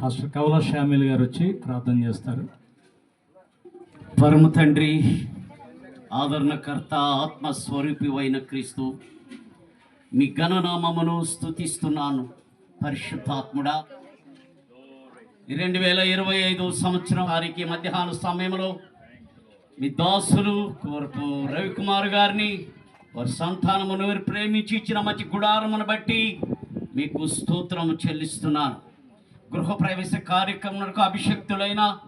Pastor కవల శామిల్ గారు వచ్చి ప్రార్థన చేస్తారు. పరమ తండ్రి ఆదరణకర్త ఆత్మస్వరూపి అయిన క్రీస్తు మీ ఘననామమును స్థుతిస్తున్నాను పరిశుద్ధాత్ముడా రెండు వేల ఇరవై ఐదు సంవత్సరం వారికి మధ్యాహ్న సమయంలో మీ దాసులు కోరపు రవికుమార్ గారిని వారి సంతానమును ప్రేమించి ఇచ్చిన మంచి గుడారమును బట్టి మీకు స్తోత్రము చెల్లిస్తున్నాను. గృహప్రవేశ కార్యక్రమాలకు అభిషక్తులైన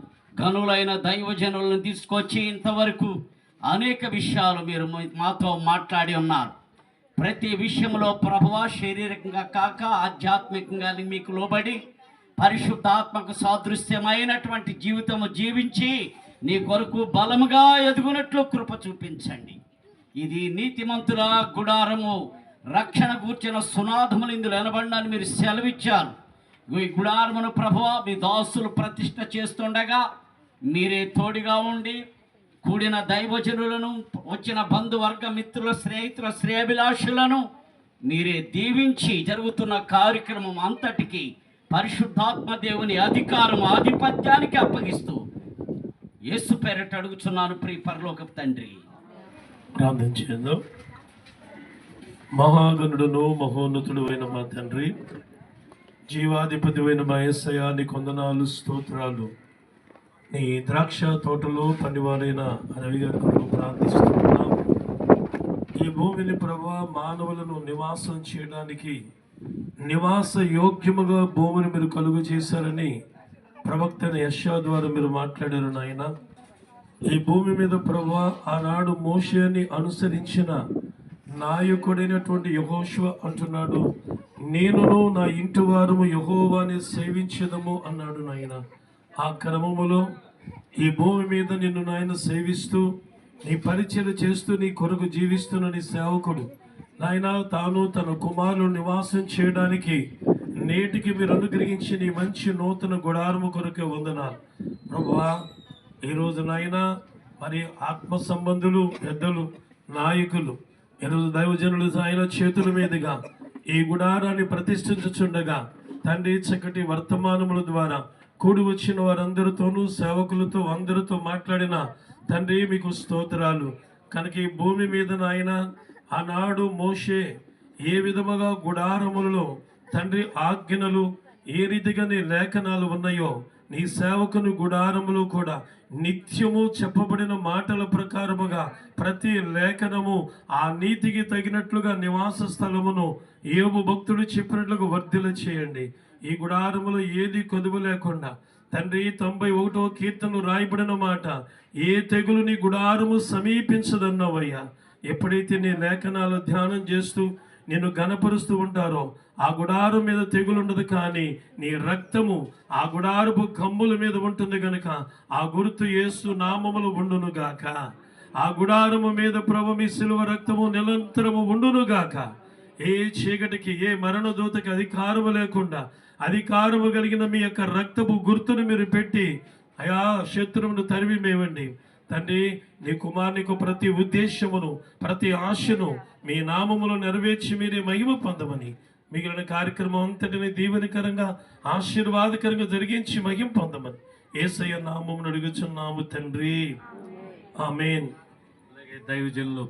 గనులైన దైవజనులను తీసుకొచ్చి ఇంతవరకు అనేక విషయాలు మీరు మాతో మాట్లాడి ఉన్నారు. ప్రతి విషయంలో ప్రభువ శారీరకంగా కాక ఆధ్యాత్మికంగా మీకు లోబడి పరిశుద్ధాత్మక సాదృశ్యమైనటువంటి జీవితము జీవించి నీ కొరకు బలముగా ఎదుగునట్లు కృప చూపించండి. ఇది నీతిమంతుల గుడారము రక్షణ కూర్చిన సునాథములు ఇందులో ఎనబడినని మీరు సెలవిచ్చారు. ఈ గుడారమును ప్రభువ మీ దాసులు ప్రతిష్ట చేస్తుండగా మీరే తోడుగా ఉండి కూడిన దైవజనులను వచ్చిన బంధువర్గ మిత్రుల స్నేహితుల శ్రేయభిలాషులను మీరే దీవించి జరుగుతున్న కార్యక్రమం అంతటికి పరిశుద్ధాత్మ దేవుని అధికారం ఆధిపత్యానికి అప్పగిస్తూ యేసు పేరట అడుగుచున్నాను ప్రియ పరలోక తండ్రి. ప్రార్థన చేద్దాం. మహాగణుడును మహోన్నతుడు అయిన మా తండ్రి జీవాధిపతి అయిన మా నీ కొందనాలు స్తోత్రాలు. నీ ద్రాక్ష తోటలో పనివారైన రవి గారి కొరకు ప్రార్థిస్తున్నాం. ఈ భూమిని ప్రభా మానవులను నివాసం చేయడానికి నివాస యోగ్యముగా భూమిని మీరు కలుగు చేశారని ప్రవక్త యశా ద్వారా మీరు మాట్లాడారు నాయన. ఈ భూమి మీద ప్రభా ఆనాడు మోషని అనుసరించిన నాయకుడైనటువంటి యహోశివ అంటున్నాడు నేనును నా ఇంటి వారము యహోవాని సేవించదము అన్నాడు నాయన. ఆ క్రమములో ఈ భూమి మీద నిన్ను నాయన సేవిస్తూ నీ పరిచయం చేస్తూ నీ కొరకు జీవిస్తున్న నీ సేవకుడు. నాయన తాను తన కుమారులు నివాసం చేయడానికి నేటికి మీరు అనుగ్రహించి నీ మంచి నూతన గుడారము కొరకే వందనాలు. ప్రభువా ఈరోజు నాయన మరి ఆత్మ సంబంధులు పెద్దలు నాయకులు ఈరోజు దైవజనులు ఆయన చేతుల మీదుగా ఈ గుడారాన్ని ప్రతిష్ఠించుచుండగా తండ్రి చక్కటి వర్తమానముల ద్వారా కూడి వచ్చిన వారందరితోనూ సేవకులతో అందరితో మాట్లాడిన తండ్రి మీకు స్తోత్రాలు. కనుక ఈ భూమి మీద నాయన ఆనాడు మోషే ఏ విధముగా గుడారములలో తండ్రి ఆజ్ఞలు ఏ రీతిగా నీ లేఖనాలు ఉన్నాయో నీ సేవకుని గుడారములు కూడా నిత్యము చెప్పబడిన మాటల ప్రకారముగా ప్రతి లేఖనము ఆ నీతికి తగినట్లుగా నివాస స్థలమును ఏము భక్తుడు చెప్పినట్లుగా వర్ధిల చేయండి. ఈ గుడారములో ఏది కొదువు లేకుండా తండ్రి తొంభై ఒకటో కీర్తనలు రాయబడిన మాట ఏ తెగులు నీ గుడారము సమీపించదన్నావయ్యా. ఎప్పుడైతే నీ లేఖనాలు ధ్యానం చేస్తూ నిన్ను గనపరుస్తూ ఉంటారో ఆ గుడారు మీద తెగులుండదు కానీ నీ రక్తము ఆ గుడారపు కమ్ముల మీద ఉంటుంది గనుక ఆ గుర్తు యేసు నామములు ఉండును గాక. ఆ గుడారము మీద ప్రభు మీ సిలువ రక్తము నిరంతరము ఉండును గాక. ఏ చీకటికి ఏ మరణ దూతకి అధికారము లేకుండా అధికారము కలిగిన మీ యొక్క రక్తపు గుర్తును మీరు పెట్టి అయా శత్రువును తరిమి మేవండి తండ్రి నీ కుమారునికి ప్రతి ఉద్దేశమును ప్రతి ఆశను మీ నామములో నెరవేర్చి మీరే మహిమ పొందమని. మిగిలిన కార్యక్రమం అంతటిని దీవెనకరంగా ఆశీర్వాదకరంగా జరిగించి మహిమ పొందమని. ఏసయ్య నామమును అడుగుచున్నాము తండ్రి. ఆమెన్. అలాగే దైవజనులు